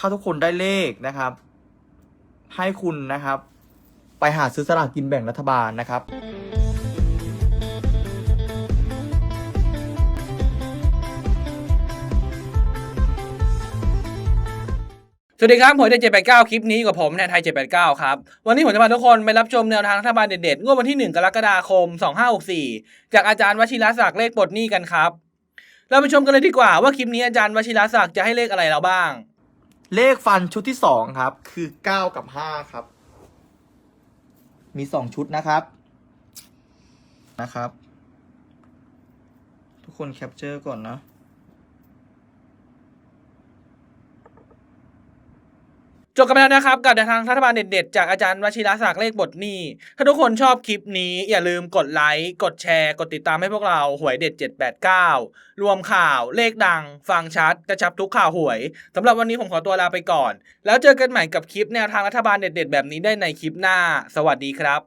ถ้าทุกคนได้เลขนะครับ ให้คุณนะครับ ไปหาซื้อสลากกินแบ่งรัฐบาลนะครับ สวัสดีครับ ผมเดเจ็ดแปดเก้าคลิปนี้กับผมแทนไทยเจ็ดแปดเก้าครับ วันนี้ผมจะพาทุกคนไปรับชมแนวทางรัฐบาลเด็ดๆ งวดวันที่1กรกฎาคม2564จากอาจารย์วชิรศักดิ์เลขปลดหนี้กันครับ เราไปชมกันเลยดีกว่าว่าคลิปนี้อาจารย์วชิรศักดิ์จะให้เลขอะไรเราบ้าง เลขฟันชุดที่สองครับ คือเก้ากับห้าครับ มีสองชุดนะครับ นะครับ ทุกคนแคปเจอร์ก่อนนะ จบกันไปแล้วนะครับ กับแนวทางรัฐบาลเด็ดๆ จากอาจารย์วชิรศักดิ์เลขบทนี้ถ้าทุกคนชอบคลิปนี้อย่าลืมกดไลค์กดแชร์ กดติดตามให้พวกเราหวยเด็ด 789 รวมข่าวเลขดัง ฟังชัด กระชับทุกข่าวหวย สำหรับวันนี้ผมขอตัวลาไปก่อน แล้วเจอกันใหม่กับคลิปแนวทางรัฐบาลเด็ด ๆ แบบนี้ได้ในคลิปหน้า สวัสดีครับ